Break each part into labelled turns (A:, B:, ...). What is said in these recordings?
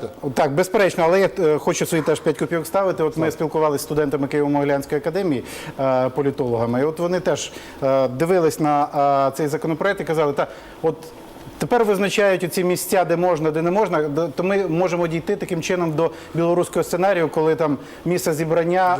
A: Так, так, безперечно, але я е, хочу свої теж 5 копійок ставити. От ми спілкувалися з студентами Києво-Могилянської академії, е, політологами, і от вони теж е, дивились на цей законопроект і казали, та от. Тепер визначають ці місця, де можна, де не можна. То ми можемо дійти таким чином до білоруського сценарію, коли там місце зібрання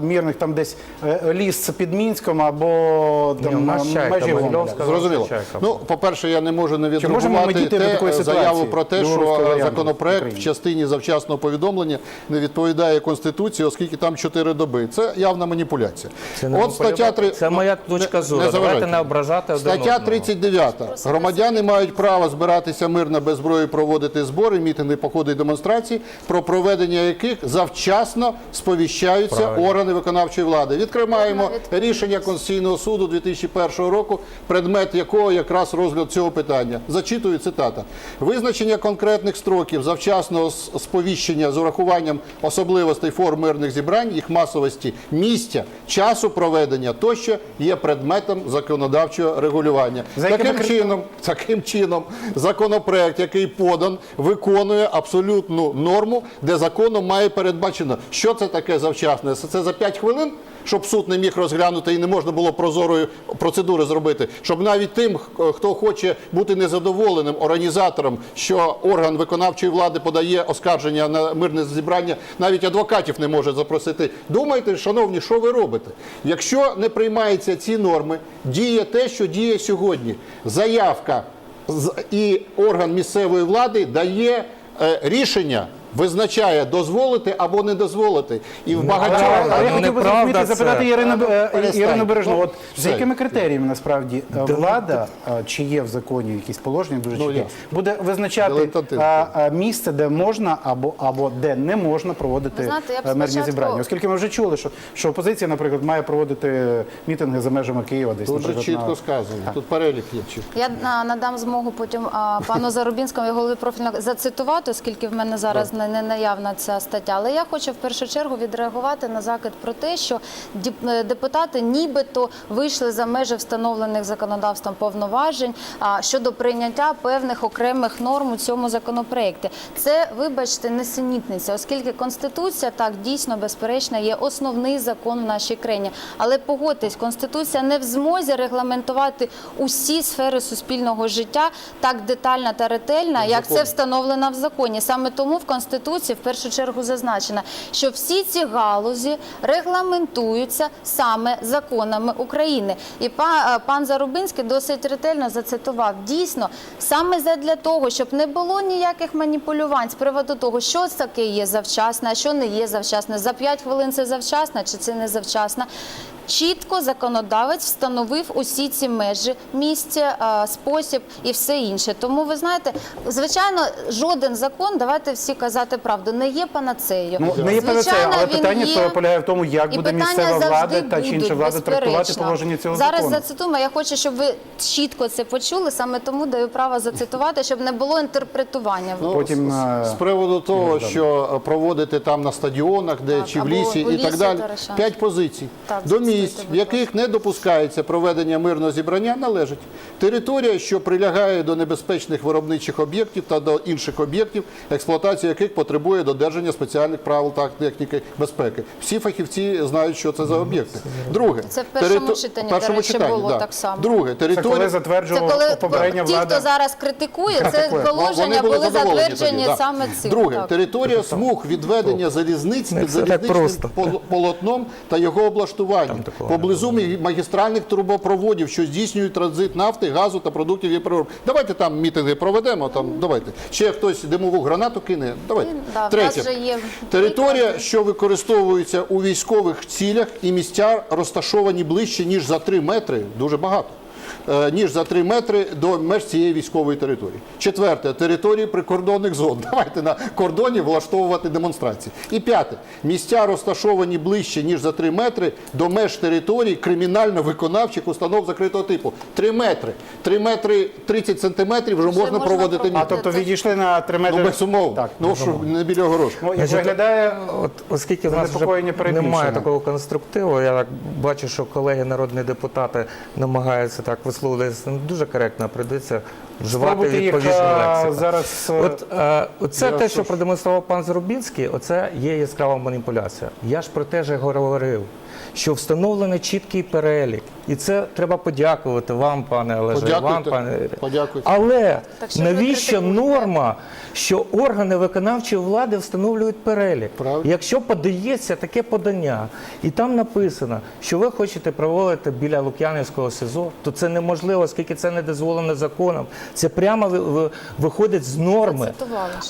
A: е, мірних там десь е, ліс під Мінськом або там межі Гомеля.
B: Зрозуміло. Ну, по-перше, я не можу не відреагувати те, заяву про те, що законопроект в частині завчасного повідомлення не відповідає Конституції, оскільки там 4 доби. Це явна маніпуляція.
C: Це не
B: От стаття
C: маніпуляція.
B: 3...
C: Це моя точка зору. Давайте не ображати
B: Стаття
C: одного.
B: 39. Громадяни мають право збиратися мирно без зброї, проводити збори, мітинги, походи і демонстрації, про проведення яких завчасно сповіщаються
C: Правильно.
B: органи виконавчої влади. Відкриваємо рішення Конституційного суду 2001 року, предмет якого якраз розгляд цього питання. Зачитую цитата. Визначення конкретних строків завчасного сповіщення з урахуванням особливостей форм мирних зібрань, їх масовості, місця, часу проведення тощо є предметом законодавчого регулювання.
A: За
B: Таким чином, таким чином, законопроект, який подан, виконує абсолютну норму, де законом має передбачено, що це таке завчасне. Це за 5 хвилин. Щоб суд не міг розглянути і не можна було прозорої процедури зробити, щоб навіть тим, хто хоче бути незадоволеним організатором, що орган виконавчої влади подає оскарження на мирне зібрання, навіть адвокатів не може запросити. Думайте, шановні, що ви робите? Якщо не приймаються ці норми, діє те, що діє сьогодні. Заявка і орган місцевої влади дає е, рішення. Визначає дозволити або не дозволити, і в багатьох
A: Але, я хотів би
C: неправда
A: зрозуміти,
C: це.
A: запитати Ірину, е,
B: Перестань.
A: Ірину Бережну,
B: Ну,
A: от
B: все.
A: якими критеріями насправді е, влада, е, чи є в законі якісь положення, дуже
B: Ну,
A: чіткі,
B: ясно.
A: буде визначати
B: Дилетантизм.
A: е, е, місце, де можна або, або де не можна проводити
D: Ви знаєте, я б
A: е, мирні
D: спочатку-
A: зібрання. Оскільки ми вже чули, що, що опозиція, наприклад, має проводити мітинги за межами Києва десь,
B: Тут же
A: наприклад,
B: чітко сказано. Тут перелік є чітко.
D: Я а, надам змогу потім а, пану Зарубінському, голові профільного, зацитувати, оскільки в мене зараз не, не наявна ця стаття. Але я хочу в першу чергу відреагувати на закид про те, що е, депутати нібито вийшли за межі встановлених законодавством повноважень щодо прийняття певних окремих норм у цьому законопроекті. Це, вибачте, несенітниця, оскільки Конституція так дійсно безперечно є основний закон в нашій країні. Але погодьтесь, Конституція не в змозі регламентувати усі сфери суспільного життя так детально та ретельно, як це встановлено в законі. Саме тому в Конституції в першу чергу зазначено, що всі ці галузі регламентуються саме законами України. І е, пан Зарубинський досить ретельно зацитував. Дійсно, саме задля того, щоб не було ніяких маніпулювань з приводу того, що таке є завчасно, а що не є завчасно. За 5 хвилин це завчасно чи це не завчасно. Чітко законодавець встановив усі ці межі, місце, е, спосіб і все інше. Тому ви знаєте, звичайно, жоден закон, давайте всі казати правду, не є панацеєю.
A: Ну, не є
D: Звичайно,
A: але питання
D: є.
A: полягає в тому, як
D: І
A: буде місцева влада та чи інша влада трактувати положення цього
D: Зараз
A: закону.
D: зацитуємо. Я хочу, щоб ви чітко це почули. Саме тому даю право зацитувати, щоб не було інтерпретування.
B: Ну,
A: Потім,
B: з,
A: е,
B: з приводу того, що проводити там на стадіонах, де
D: Так,
B: чи в
D: або
B: лісі і так далі, п'ять позицій
D: Так,
B: до місць, в яких не допускається проведення мирного зібрання, належить територія, що прилягає до небезпечних виробничих об'єктів та до інших об'єктів, експлуатація яких потребує додержання спеціальних правил та техніки безпеки. Всі фахівці знають, що це за об'єкти. Друге,
D: Це в першому
B: териту-
D: читанні,
B: першому
D: до речі,
B: читанні,
D: було
B: да.
D: так само.
B: Друге,
A: Це коли
B: територія.
D: Це
A: затверджувала
D: коли
A: попередня
D: ті, хто зараз критикує, це положення були
B: задоволені
D: затверджені
B: тоді, да.
D: саме цим.
B: Друге,
D: Так.
B: територія смуг відведення залізниць під залізничним полотном та його облаштуванням.
C: Такого
B: Поблизу магістральних трубопроводів, що здійснюють транзит нафти, газу та продуктів єприроби. Давайте там мітинги проведемо. Там давайте. Ще хтось димову гранату кине. Давайте.
D: Да,
B: Третє.
D: же є
B: Територія, що використовується у військових цілях, і місця розташовані ближче ніж за 3 метри. Дуже багато. Е, Ніж за 3 метри до меж цієї військової території. Четверте території прикордонних зон. Давайте на кордоні влаштовувати демонстрації. І п'яте місця розташовані ближче ніж за 3 метри до меж територій кримінально-виконавчих установ закритого типу. 3 метри. 3 метри 30 сантиметрів вже можна
D: можна
B: проводити
D: проводити.
A: А тобто відійшли на 3 метри.
B: Ну безумовно.
A: Так,
B: ну що не біля горошку.
A: Ну, як виглядає,
C: От оскільки в нас вже
A: занепокоєння
C: немає такого конструктиву, я так бачу, що колеги народні депутати намагаються так висловлюватися не дуже коректно, прийдеться вживати
A: е,
C: лексику.
A: зараз. е,
C: От е, оце
A: я
C: те, що продемонстрував пан Зарубінський, оце є яскрава маніпуляція. Я ж про те ж говорив, що встановлений чіткий перелік, і це треба подякувати вам, пане Олеже, і вам, пане.
B: Подякуйте.
C: Але
D: Так
C: навіщо норма, що органи виконавчої влади встановлюють перелік?
B: Правильно.
C: Якщо подається таке подання, і там написано, що ви хочете проводити біля Лук'янівського СИЗО, то це неможливо, оскільки це не дозволено законом. Це прямо ви- ви- виходить з норми.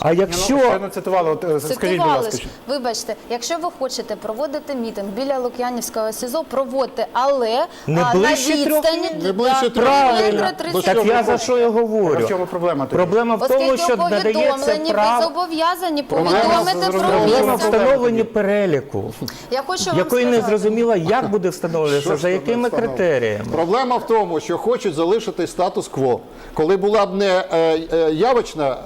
C: А
A: Ну,
C: якщо
A: щойно цитували, от, е, скажіть, будь ласка.
D: Вибачте, якщо ви хочете проводити мітинг біля Лук'янівського СІЗО, проводьте, але
C: Не
D: а,
C: ближче
D: на відстані
B: Не ближче
C: Правильно. так я за що я говорю?
A: в чому проблема тоді?
C: Проблема в тому, що надається право.
D: зобов'язані
A: Проблема
D: повідомити про місце.
C: встановленні переліку,
D: Я хочу
C: якої не
D: сказати.
C: зрозуміло, як буде встановлюватися, за якими критеріями.
B: Проблема в тому, що хочуть залишити статус-кво. Коли була б не е, е, явочне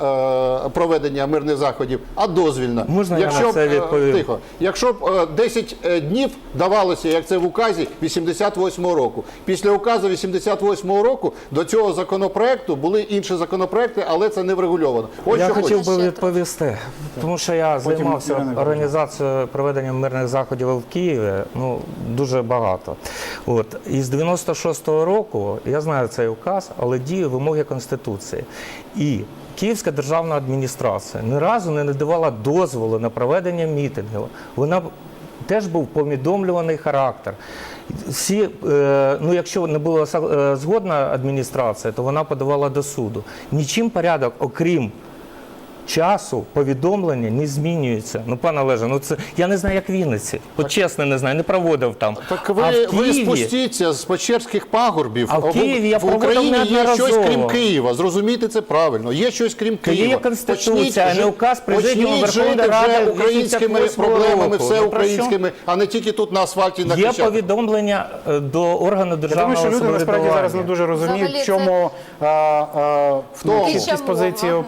B: проведення мирних заходів, а дозвільна.
C: Можна я на
B: Якщо б,
C: це
B: е,
C: відповім?
B: Тихо. Якщо б е, 10 е, днів давалося, як це в указі 88-го року. Після указу 88-го року до цього законопроекту були інші законопроекти, але це не врегульовано. Ось
C: я
B: що
C: хотів
B: хочеться.
C: би відповісти, тому що я займався організацією проведення мирних заходів в Києві. Ну дуже багато. От із 96-го року я знаю цей указ, але діє вимоги конституції. І Київська державна адміністрація ні разу не надавала дозволу на проведення мітингів. Вона теж був повідомлюваний характер. Всі, е, ну якщо не була е, згодна адміністрація, то вона подавала до суду. Нічим порядок, окрім часу, повідомлення не змінюється. Ну, пане Олеже, ну це я не знаю, як в Вінниці. От чесно не знаю, не проводив там.
B: Так ви,
C: а в
B: ви
C: Києві,
B: спустіться з Печерських пагорбів.
C: А в Києві я
B: в Україні є щось крім Києва. Зрозумійте це правильно. Є щось крім Києва.
C: є Конституція,
B: Почніть
C: а не указ Президіуму
B: почніть
C: Верховної Ради
B: українськими проблемами,
C: року.
B: все
C: Ну,
B: українськими, а не тільки тут на асфальті на
C: Є повідомлення е, до органу
A: Я
C: державного
A: думаю, що люди насправді зараз не дуже розуміють,
D: Взагалі
A: в чому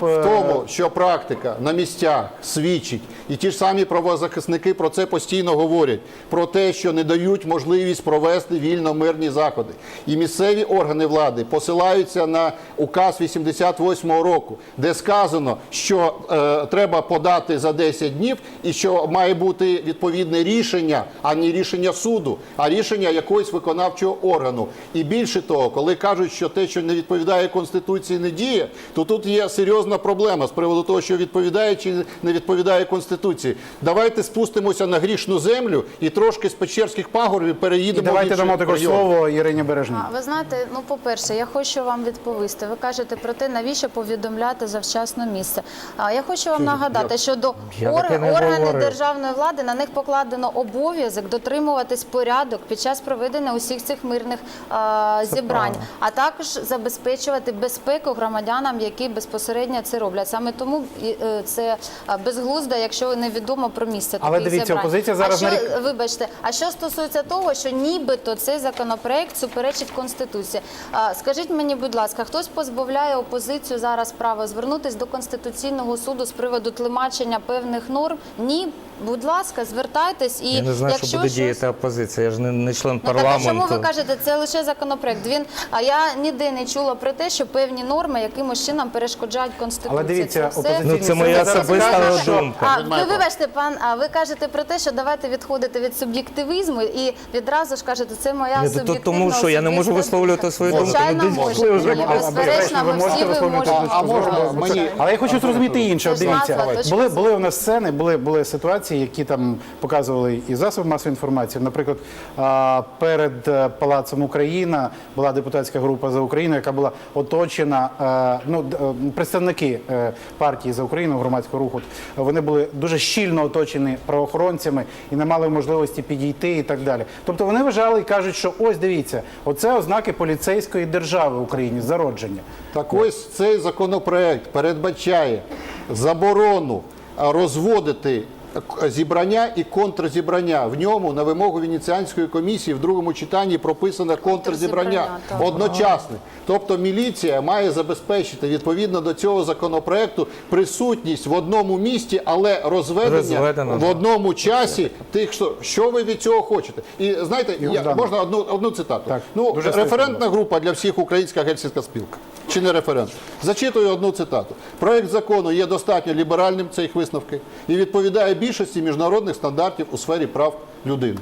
A: В
B: тому, що практика на місцях свідчить, і ті ж самі правозахисники про це постійно говорять: про те, що не дають можливість провести вільно мирні заходи. І місцеві органи влади посилаються на указ 88-го року, де сказано, що е, треба подати за 10 днів, і що має бути відповідне рішення, а не рішення суду, а рішення якогось виконавчого органу. І більше того, коли кажуть, що те, що не відповідає конституції, не діє, то тут є серйозна проблема з приводу того, що відповідає чи не відповідає конституції. Давайте спустимося на грішну землю і трошки з Печерських пагорбів
A: І
B: переїдемо. в
A: давайте дамо також слово Ірині Бережній.
D: А, Ви знаєте, ну по-перше, я хочу вам відповісти. Ви кажете про те, навіщо повідомляти завчасно місце. А я хочу вам нагадати, що до
C: Я
D: ор- органи державної влади на них покладено обов'язок дотримуватись порядок під час проведення усіх цих мирних а, зібрань, а також забезпечувати безпеку громадянам, які безпосередньо це роблять. Саме тому і, е, це а, безглуздо, невідомо про місце
A: Але
D: таких
A: дивіться, опозиція зараз
D: а що,
A: нарік-
D: Вибачте, а що стосується того, що нібито цей законопроект суперечить конституції? А, Скажіть мені, будь ласка, хтось позбавляє опозицію зараз права звернутися до конституційного суду з приводу тлумачення певних норм? Ні, будь ласка, звертайтесь і
C: Я не знаю,
D: якщо
C: що буде
D: щось-
C: діяти опозиція. Я ж не, не член
D: Ну, так, а
C: парламенту.
D: чому ви кажете, це лише законопроект? Він а я ніде не чула про те, що певні норми якимось чином перешкоджають конституції.
A: Але дивіться,
D: Це все-
C: Ну, це моя
A: зараз
C: особиста думка.
D: А ви вибачте, пан, а ви кажете про те, що давайте відходити від суб'єктивізму і відразу ж кажете, це моя
C: Ні,
D: суб'єктивна
C: то тому що я не можу висловлювати свою думку.
D: Звичайно,
C: Ну,
D: безперечно,
A: ви
D: ми
A: можете
D: всі ви
A: висловлювати
D: можете.
B: А можна мені
A: Але я хочу зрозуміти інше. Дивіться, були, були у нас сцени, були, були ситуації, які там показували і засоби масової інформації. Наприклад, перед е, Палацом Україна була депутатська група за Україну, яка була оточена. е, Ну, е, представники партії за Україну громадського руху. Вони були дуже щільно оточені правоохоронцями і не мали можливості підійти і так далі. Тобто вони вважали і кажуть, що ось дивіться, оце ознаки поліцейської держави в Україні, зародження.
B: Так ось цей законопроект передбачає заборону розводити зібрання і контрзібрання. В ньому на вимогу Венеціанської комісії в другому читанні прописано контрзібрання одночасне. Тобто міліція має забезпечити відповідно до цього законопроекту присутність в одному місті, але розведення
C: Розведено,
B: в
C: так.
B: одному часі тих, що, що ви від цього хочете. І знаєте, я, можна одну, одну цитату.
A: Так,
B: ну,
A: дуже
B: референтна група для всіх українська гельсінська спілка. Чи не референдум. Зачитую одну цитату. Проект закону є достатньо ліберальним, це їх висновки, і відповідає більшості міжнародних стандартів у сфері прав людини.